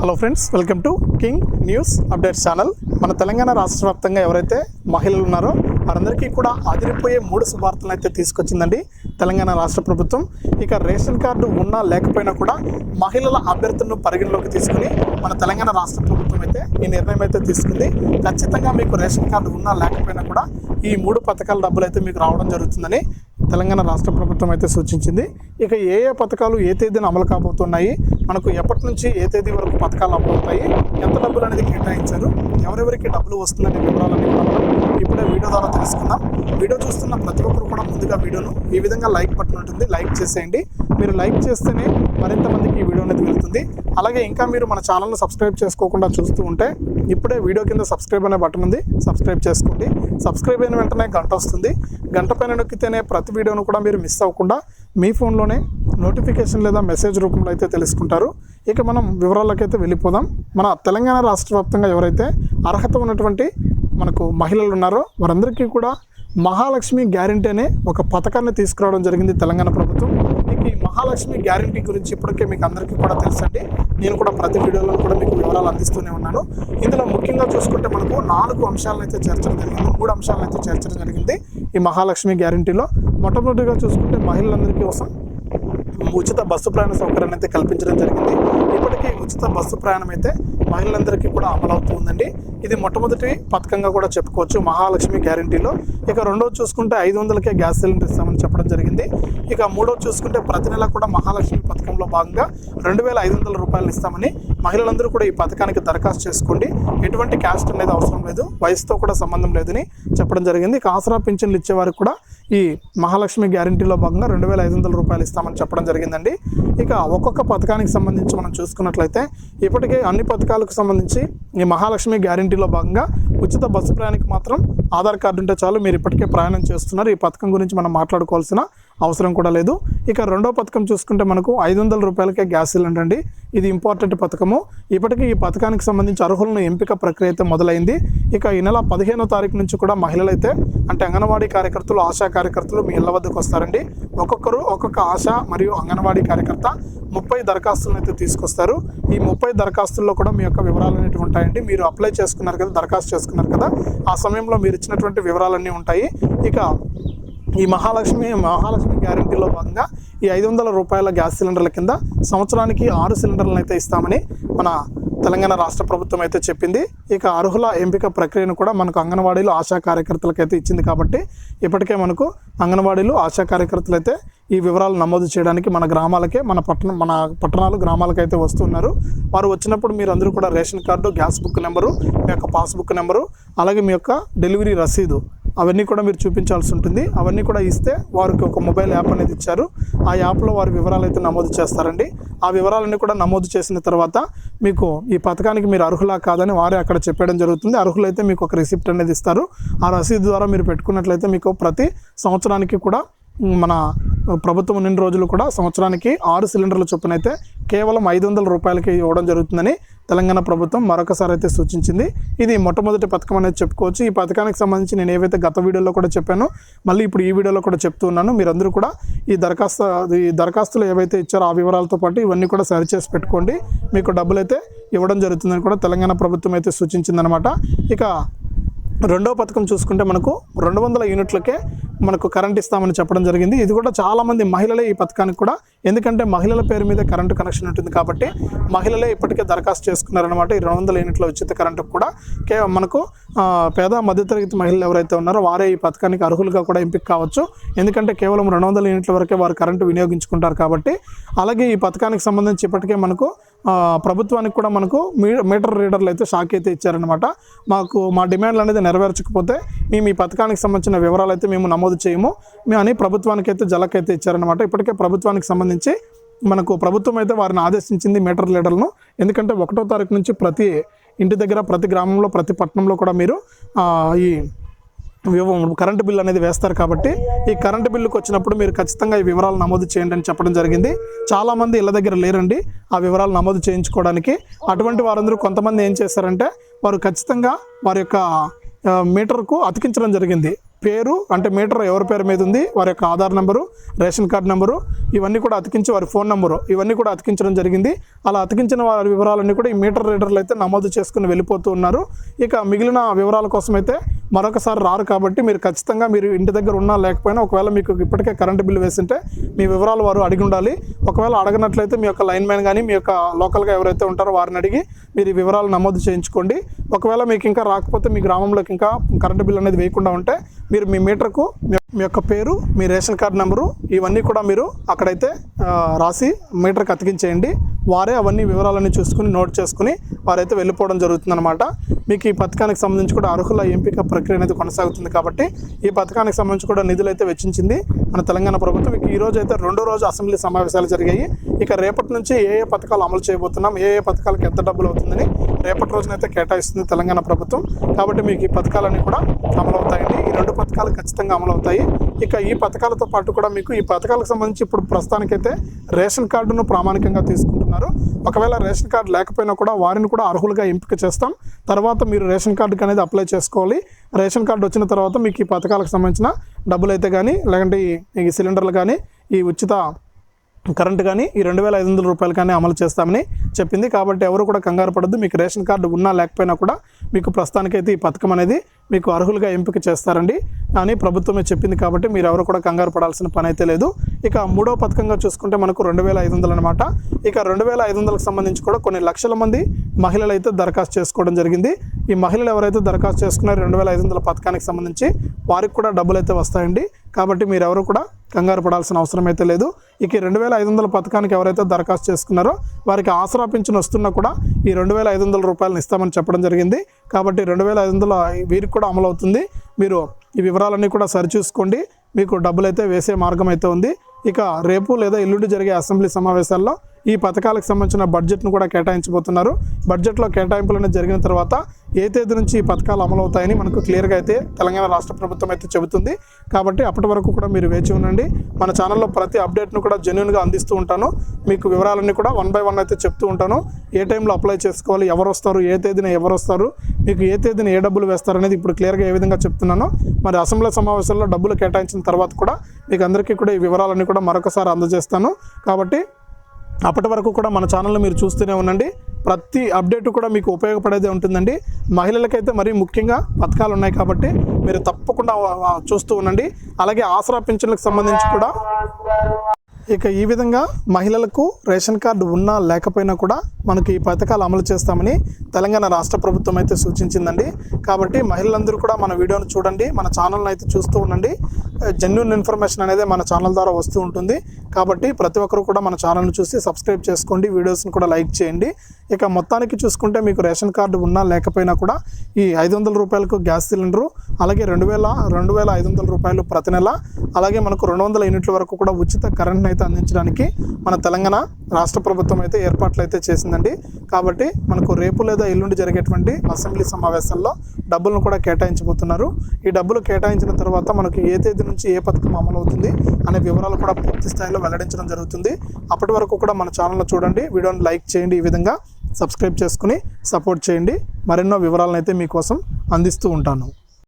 Hello friends welcome to king news updates channel మన తెలంగాణ రాష్ట్ర వ్యాప్తంగా ఎవరైతే మహిళలు ఉన్నారో వారందరికీ కూడా అదిరిపోయే మూడు శుభార్తలను అయితే తీసుకొచ్చిందండి తెలంగాణ రాష్ట్ర ప్రభుత్వం. ఇక రేషన్ కార్డు ఉన్నా లేకపోయినా కూడా మహిళల అభ్యర్థులను పరిగణలోకి తీసుకుని మన తెలంగాణ రాష్ట్ర ప్రభుత్వం అయితే ఈ నిర్ణయం అయితే తీసుకుంది. ఖచ్చితంగా మీకు రేషన్ కార్డు ఉన్నా లేకపోయినా కూడా ఈ మూడు పథకాల డబ్బులు అయితే మీకు రావడం జరుగుతుందని తెలంగాణ రాష్ట్ర ప్రభుత్వం అయితే సూచించింది. ఇక ఏ ఏ పథకాలు ఏ తేదీన అమలు కాబోతున్నాయి మనకు ఎప్పటి నుంచి ఏ తేదీ వరకు పథకాలు అమలవుతాయి ఎంత డబ్బులు అనేది కేటాయించారు ఎవరెవరికి డబ్బులు వస్తుందనే వివరాలన్నీ కూడా మనం ఇప్పుడే వీడియో ద్వారా తెలుసుకుందాం. వీడియో చూస్తున్న ప్రతి ఒక్కరు కూడా ముందుగా వీడియోను ఈ విధంగా లైక్ బటన్ ఉంటుంది. లైక్ చేసేయండి. మీరు లైక్ చేస్తేనే మరింత మందికి ఈ వీడియో అనేది వెళ్తుంది. అలాగే ఇంకా మీరు మన ఛానల్ను సబ్స్క్రైబ్ చేసుకోకుండా చూస్తూ ఉంటే ఇప్పుడే వీడియో కింద సబ్స్క్రైబ్ అనే బటన్ ఉంది. సబ్స్క్రైబ్ చేసుకోండి. సబ్స్క్రైబ్ అయిన వెంటనే గంట వస్తుంది. గంట పైన నొక్కితేనే ప్రతి వీడియోను కూడా మీరు మిస్ అవ్వకుండా మీ ఫోన్లోనే నోటిఫికేషన్ లేదా మెసేజ్ రూపంలో అయితే తెలుసుకుంటారు. ఇక మనం వివరాలకైతే వెళ్ళిపోదాం. మన తెలంగాణ రాష్ట్ర వ్యాప్తంగా ఎవరైతే అర్హత ఉన్నటువంటి మనకు మహిళలు ఉన్నారో వారందరికీ కూడా మహాలక్ష్మి గ్యారంటీ అనే ఒక పథకాన్ని తీసుకురావడం జరిగింది తెలంగాణ ప్రభుత్వం. మహాలక్ష్మి గ్యారంటీ గురించి ఇప్పటికే మీకు అందరికీ కూడా తెలుసండి. నేను కూడా ప్రతి వీడియోలో కూడా మీకు వివరాలు అందిస్తూనే ఉన్నాను. ఇందులో ముఖ్యంగా చూసుకుంటే మనకు నాలుగు అంశాలను అయితే చేర్చడం జరిగింది మూడు అంశాలను అయితే చేర్చడం జరిగింది ఈ మహాలక్ష్మి గ్యారంటీలో. మొట్టమొదటిగా చూసుకుంటే మహిళలందరికీ కోసం ఉచిత బస్సు ప్రయాణ సౌకర్యాన్ని అయితే కల్పించడం జరిగింది. ఇప్పటికీ ఉచిత బస్సు ప్రయాణం అయితే మహిళలందరికీ కూడా అమలవుతుందండి. ఇది మొట్టమొదటి పథకంగా కూడా చెప్పుకోవచ్చు. మహాలక్ష్మి గ్యారంటీలో. ఇక రెండోది చూసుకుంటే ఐదు వందలకే గ్యాస్ సిలిండర్ ఇస్తామని చెప్పడం జరిగింది. ఇక మూడోది చూసుకుంటే ప్రతి నెల కూడా మహాలక్ష్మి పథకంలో భాగంగా రెండు వేల ఐదు వందల రూపాయలు ఇస్తామని మహిళలందరూ కూడా ఈ పథకానికి దరఖాస్తు చేసుకోండి. ఎటువంటి క్యాస్ట్ అనేది అవసరం లేదు. వయసుతో కూడా సంబంధం లేదని చెప్పడం జరిగింది. ఇక ఆసరా పింఛన్లు ఇచ్చేవారికి కూడా ఈ మహాలక్ష్మి గ్యారంటీలో భాగంగా రెండు వేల ఐదు వందల రూపాయలు ఇస్తామని చెప్పడం జరిగిందండి. ఇక ఒక్కొక్క పథకానికి సంబంధించి మనం చూసుకున్నట్లయితే ఇప్పటికే అన్ని పథకాలకు సంబంధించి ఈ మహాలక్ష్మి గ్యారంటీలో భాగంగా ఉచిత బస్సు ప్రయాణికి మాత్రం ఆధార్ కార్డు ఉంటే చాలు. మీరు ఇప్పటికే ప్రయాణం చేస్తున్నారు. ఈ పథకం గురించి మనం మాట్లాడుకోవాల్సిన అవసరం కూడా లేదు. ఇక రెండో పథకం చూసుకుంటే మనకు ఐదు వందల రూపాయలకే గ్యాస్ సిలిండర్ అండి. ఇది ఇంపార్టెంట్ పథకము. ఇప్పటికీ ఈ పథకానికి సంబంధించి అర్హులను ఎంపిక ప్రక్రియ అయితే మొదలైంది. ఇక ఈ నెల పదిహేనో తారీఖు నుంచి కూడా మహిళలైతే అంటే అంగన్వాడీ కార్యకర్తలు ఆశా కార్యకర్తలు మీ ఇళ్ళ వద్దకు వస్తారండి. ఒక్కొక్కరు ఒక్కొక్క ఆశా మరియు అంగన్వాడీ కార్యకర్త. ముప్పై దరఖాస్తులను అయితే తీసుకొస్తారు. ఈ ముప్పై దరఖాస్తుల్లో కూడా మీ యొక్క వివరాలు అనేవి ఉంటాయండి. మీరు అప్లై చేసుకున్నారు కదా దరఖాస్తు చేసుకున్నారు కదా ఆ సమయంలో మీరు ఇచ్చినటువంటి వివరాలన్నీ ఉంటాయి. ఇక ఈ మహాలక్ష్మి మహాలక్ష్మి గ్యారంటీలో భాగంగా ఈ ఐదు వందల రూపాయల గ్యాస్ సిలిండర్ల కింద సంవత్సరానికి ఆరు సిలిండర్లను అయితే ఇస్తామని మన తెలంగాణ రాష్ట్ర ప్రభుత్వం అయితే చెప్పింది. ఇక అర్హుల ఎంపిక ప్రక్రియను కూడా మనకు అంగన్వాడీలు ఆశా కార్యకర్తలకైతే ఇచ్చింది కాబట్టి ఇప్పటికే మనకు అంగన్వాడీలు ఆశా కార్యకర్తలు అయితే ఈ వివరాలు నమోదు చేయడానికి మన గ్రామాలకే మన పట్టణం మన పట్టణాలు గ్రామాలకు అయితే వస్తున్నారు. వారు వచ్చినప్పుడు మీరు అందరూ కూడా ration card gas book number మీ యొక్క పాస్బుక్ నెంబరు అలాగే మీ యొక్క డెలివరీ రసీదు అవన్నీ కూడా మీరు చూపించాల్సి ఉంటుంది. అవన్నీ కూడా ఇస్తే వారికి ఒక మొబైల్ యాప్ అనేది ఇచ్చారు. ఆ యాప్లో వారి వివరాలు అయితే నమోదు చేస్తారండి. ఆ వివరాలన్నీ కూడా నమోదు చేసిన తర్వాత మీకు ఈ పథకానికి మీరు అర్హులా కాదని వారే అక్కడ చెప్పడం జరుగుతుంది. అర్హులైతే మీకు ఒక రిసిప్ట్ అనేది ఇస్తారు. ఆ రసీదు ద్వారా మీరు పెట్టుకున్నట్లయితే మీకు ప్రతి సంవత్సరానికి కూడా మన ప్రభుత్వం నిన్న రోజులు కూడా సంవత్సరానికి ఆరు సిలిండర్ల చొప్పున అయితే కేవలం ఐదు వందల రూపాయలకి ఇవ్వడం జరుగుతుందని తెలంగాణ ప్రభుత్వం మరొకసారి అయితే సూచించింది. ఇది మొట్టమొదటి పథకం అనేది చెప్పుకోవచ్చు. ఈ పథకానికి సంబంధించి నేను ఏవైతే గత వీడియోలో కూడా చెప్పానో మళ్ళీ ఇప్పుడు ఈ వీడియోలో కూడా చెప్తున్నాను మీరందరూ కూడా ఈ దరఖాస్తు ఈ దరఖాస్తులు ఏవైతే ఇచ్చారో ఆ వివరాలతో పాటు ఇవన్నీ కూడా సరిచేసి పెట్టుకోండి. మీకు డబ్బులు అయితే ఇవ్వడం జరుగుతుందని కూడా తెలంగాణ ప్రభుత్వం అయితే సూచించిందనమాట ఇక రెండో పథకం చూసుకుంటే మనకు రెండు వందల యూనిట్లకే మనకు కరెంట్ ఇస్తామని చెప్పడం జరిగింది. ఇది కూడా చాలామంది మహిళలే ఈ పథకానికి కూడా ఎందుకంటే మహిళల పేరు మీద కరెంటు కనెక్షన్ ఉంటుంది కాబట్టి మహిళలే ఇప్పటికే దరఖాస్తు చేసుకున్నారనమాట ఈ రెండు వందల యూనిట్ల ఉచిత కరెంటు కూడా కేవలం మనకు పేద మధ్యతరగతి మహిళలు ఎవరైతే ఉన్నారో వారే ఈ పథకానికి అర్హులుగా కూడా ఎంపిక కావచ్చు. ఎందుకంటే కేవలం రెండు వందల యూనిట్ల వరకే వారు కరెంటు వినియోగించుకుంటారు కాబట్టి అలాగే ఈ పథకానికి సంబంధించి ఇప్పటికే మనకు ప్రభుత్వానికి కూడా మనకు మీటర్ రీడర్లు అయితే షాక్ అయితే ఇచ్చారనమాట మాకు మా డిమాండ్లు అనేది నెరవేర్చకపోతే మేము ఈ పథకానికి సంబంధించిన వివరాలు అయితే మేము నమోదు చేయము. మేము అని ప్రభుత్వానికి అయితే జలకైతే ఇచ్చారనమాట ఇప్పటికే ప్రభుత్వానికి సంబంధించి మనకు ప్రభుత్వం అయితే వారిని ఆదేశించింది మీటర్ లీడర్లను. ఎందుకంటే ఒకటో తారీఖు నుంచి ప్రతి ఇంటి దగ్గర ప్రతి గ్రామంలో ప్రతి పట్టణంలో కూడా మీరు ఈ కరెంటు బిల్ అనేది వేస్తారు కాబట్టి ఈ కరెంటు బిల్లుకి వచ్చినప్పుడు మీరు ఖచ్చితంగా ఈ వివరాలు నమోదు చేయండి అని చెప్పడం జరిగింది. చాలామంది ఇళ్ళ దగ్గర లేరండి. ఆ వివరాలు నమోదు చేయించుకోవడానికి అటువంటి వారందరూ కొంతమంది ఏం చేశారంటే వారు ఖచ్చితంగా వారి యొక్క మీటర్కు అతికించడం జరిగింది. పేరు అంటే మీటర్ ఎవరి పేరు మీద ఉంది? వారి యొక్క Aadhaar number ration card number ఇవన్నీ కూడా అతికించి వారి ఫోన్ నెంబరు ఇవన్నీ కూడా అతికించడం జరిగింది. అలా అతికించిన వారి వివరాలన్నీ కూడా ఈ మీటర్ రీడర్లు అయితే నమోదు చేసుకుని వెళ్ళిపోతూ ఉన్నారు. ఇక మిగిలిన వివరాల కోసం అయితే మరొకసారి రారు కాబట్టి మీరు ఖచ్చితంగా మీరు ఇంటి దగ్గర ఉన్నా లేకపోయినా ఒకవేళ మీకు ఇప్పటికే కరెంటు బిల్లు వేసింటే మీ వివరాలు వారు అడిగి ఉండాలి. ఒకవేళ అడగనట్లయితే మీ యొక్క లైన్ మ్యాన్ కానీ మీ యొక్క లోకల్గా ఎవరైతే ఉంటారో వారిని అడిగి మీరు ఈ వివరాలు నమోదు చేయించుకోండి. ఒకవేళ మీకు ఇంకా రాకపోతే మీ గ్రామంలోకి ఇంకా కరెంటు బిల్ అనేది వేయకుండా ఉంటే మీరు మీ మీటర్కు మీ- యొక్క పేరు మీ రేషన్ కార్డు నెంబరు ఇవన్నీ కూడా మీరు అక్కడైతే రాసి మీటర్కి అతికించేయండి. వారే అవన్నీ వివరాలన్నీ చూసుకుని నోట్ చేసుకుని వారైతే వెళ్ళిపోవడం జరుగుతుందన్నమాట. మీకు ఈ పథకానికి సంబంధించి కూడా అర్హుల ఎంపిక ప్రక్రియ అనేది కొనసాగుతుంది కాబట్టి ఈ పథకానికి సంబంధించి కూడా నిధులు అయితే వెచ్చించింది మన తెలంగాణ ప్రభుత్వం. ఇక ఈ రోజు అయితే రెండో రోజు అసెంబ్లీ సమావేశాలు జరిగాయి. ఇక రేపటి నుంచి ఏ ఏ పథకాలు అమలు చేయబోతున్నాం ఏ ఏ పథకాలకు ఎంత డబ్బులు అవుతుందని రేపటి రోజునైతే కేటాయిస్తుంది తెలంగాణ ప్రభుత్వం. కాబట్టి మీకు ఈ పథకాలన్నీ కూడా అమలు అవుతాయండి ఈ రెండు పథకాలు ఖచ్చితంగా అమలు అవుతాయి. ఇక ఈ పథకాలతో పాటు కూడా మీకు ఈ పథకాలకు సంబంధించి ఇప్పుడు ప్రస్తుతానికైతే రేషన్ కార్డును ప్రామాణికంగా తీసుకుంటున్నారు. ఒకవేళ రేషన్ కార్డు లేకపోయినా కూడా వారిని కూడా అర్హులుగా ఎంపిక చేస్తాం. తర్వాత మీరు రేషన్ కార్డుకి అనేది అప్లై చేసుకోవాలి. రేషన్ కార్డు వచ్చిన తర్వాత మీకు ఈ పథకాలకు సంబంధించిన డబ్బులు అయితే కానీ లేదంటే ఈ సిలిండర్లు కానీ ఈ ఉచిత కరెంట్ కానీ ఈ రెండు వేల ఐదు వందల రూపాయలు కానీ అమలు చేస్తామని చెప్పింది. కాబట్టి ఎవరు కూడా కంగారు పడద్దు. మీకు రేషన్ కార్డు ఉన్నా లేకపోయినా కూడా మీకు ప్రస్తుతానికైతే ఈ పథకం అనేది మీకు అర్హులుగా ఎంపిక చేస్తారండి. అని ప్రభుత్వమే చెప్పింది కాబట్టి మీరు ఎవరు కూడా కంగారు పడాల్సిన పని అయితే లేదు. ఇక మూడో పథకంగా చూసుకుంటే మనకు రెండు వేల ఐదు వందలు అనమాట ఇక రెండు వేల ఐదు వందలకు సంబంధించి కూడా కొన్ని లక్షల మంది మహిళలు అయితే దరఖాస్తు చేసుకోవడం జరిగింది. ఈ మహిళలు ఎవరైతే దరఖాస్తు చేసుకున్నారో రెండు వేల ఐదు వందల పథకానికి సంబంధించి వారికి కూడా డబ్బులు అయితే వస్తాయండి. కాబట్టి మీరు ఎవరు కూడా కంగారు పడాల్సిన అవసరం అయితే లేదు. ఇక ఈ రెండు వేల ఐదు వందల పథకానికి ఎవరైతే దరఖాస్తు చేసుకున్నారో వారికి ఆసరా పింఛన్ వస్తున్నా కూడా ఈ రెండు వేల ఐదు వందల రూపాయలను ఇస్తామని చెప్పడం జరిగింది. కాబట్టి రెండు వేల ఐదు వందల వీరికి కూడా అమలు అవుతుంది. మీరు ఈ వివరాలన్నీ కూడా సరిచూసుకోండి. మీకు డబ్బులు అయితే వేసే మార్గం అయితే ఉంది. ఇక రేపు లేదా ఎల్లుండి జరిగే అసెంబ్లీ సమావేశాల్లో ఈ పథకాలకు సంబంధించిన బడ్జెట్ను కూడా కేటాయించబోతున్నారు. బడ్జెట్లో కేటాయింపులు అనేది జరిగిన తర్వాత ఏ తేదీ నుంచి ఈ పథకాలు అమలు అవుతాయని మనకు క్లియర్గా అయితే తెలంగాణ రాష్ట్ర ప్రభుత్వం అయితే చెబుతుంది. కాబట్టి అప్పటి వరకు కూడా మీరు వేచి ఉండండి. మన ఛానల్లో ప్రతి అప్డేట్ను కూడా జెన్యున్గా అందిస్తూ ఉంటాను. మీకు వివరాలన్నీ కూడా వన్ బై వన్ అయితే చెప్తూ ఉంటాను. ఏ టైంలో అప్లై చేసుకోవాలి ఎవరు వస్తారు ఏ తేదీన ఎవరు వస్తారు మీకు ఏ తేదీన ఏ డబ్బులు వేస్తారు అనేది ఇప్పుడు క్లియర్గా ఏ విధంగా చెప్తున్నాను మరి అసెంబ్లీ సమావేశాల్లో డబ్బులు కేటాయించిన తర్వాత కూడా మీకు అందరికీ కూడా ఈ వివరాలన్నీ కూడా మరొకసారి అందజేస్తాను. కాబట్టి అప్పటి వరకు కూడా మన ఛానల్ని మీరు చూస్తూనే ఉండండి. ప్రతి అప్డేట్ కూడా మీకు ఉపయోగపడేదే ఉంటుందండి. మహిళలకైతే మరీ ముఖ్యంగా పథకాలు ఉన్నాయి కాబట్టి మీరు తప్పకుండా చూస్తూ ఉండండి. అలాగే ఆసరా పింఛన్లకు సంబంధించి కూడా ఇక ఈ విధంగా మహిళలకు రేషన్ కార్డు ఉన్నా లేకపోయినా కూడా మనకి ఈ పథకాలు అమలు చేస్తామని తెలంగాణ రాష్ట్ర ప్రభుత్వం అయితే సూచించిందండి. కాబట్టి మహిళలందరూ కూడా మన వీడియోను చూడండి మన ఛానల్ని అయితే చూస్తూ ఉండండి. జెన్యున్ ఇన్ఫర్మేషన్ అనేది మన ఛానల్ ద్వారా వస్తూ ఉంటుంది. కాబట్టి ప్రతి ఒక్కరు కూడా మన ఛానల్ని చూసి సబ్స్క్రైబ్ చేసుకోండి. వీడియోస్ని కూడా లైక్ చేయండి. ఇక మొత్తానికి చూసుకుంటే మీకు రేషన్ కార్డు ఉన్నా లేకపోయినా కూడా ఈ ఐదు వందల రూపాయలకు గ్యాస్ సిలిండరు అలాగే రెండు వేల రెండు వేల ఐదు వందల రూపాయలు ప్రతి నెల అలాగే మనకు రెండు వందల యూనిట్ల వరకు కూడా ఉచిత కరెంట్ని అయితే అందించడానికి మన తెలంగాణ రాష్ట్ర ప్రభుత్వం అయితే ఏర్పాట్లు అయితే చేసిందండి. కాబట్టి మనకు రేపు లేదా ఎల్లుండి జరిగేటువంటి అసెంబ్లీ సమావేశాల్లో డబ్బులను కూడా కేటాయించబోతున్నారు. ఈ డబ్బులు కేటాయించిన తర్వాత మనకు ఏ తేదీన నుంచి ఏ పథకం అమలు అవుతుంది అనే వివరాలు కూడా పూర్తి స్థాయిలో వెల్లడించడం జరుగుతుంది. అప్పటి వరకు కూడా మన ఛానల్లో చూడండి వీడియోని లైక్ చేయండి ఈ విధంగా సబ్స్క్రైబ్ చేసుకుని సపోర్ట్ చేయండి. మరెన్నో వివరాలను అయితే మీకోసం అందిస్తూ ఉంటాను.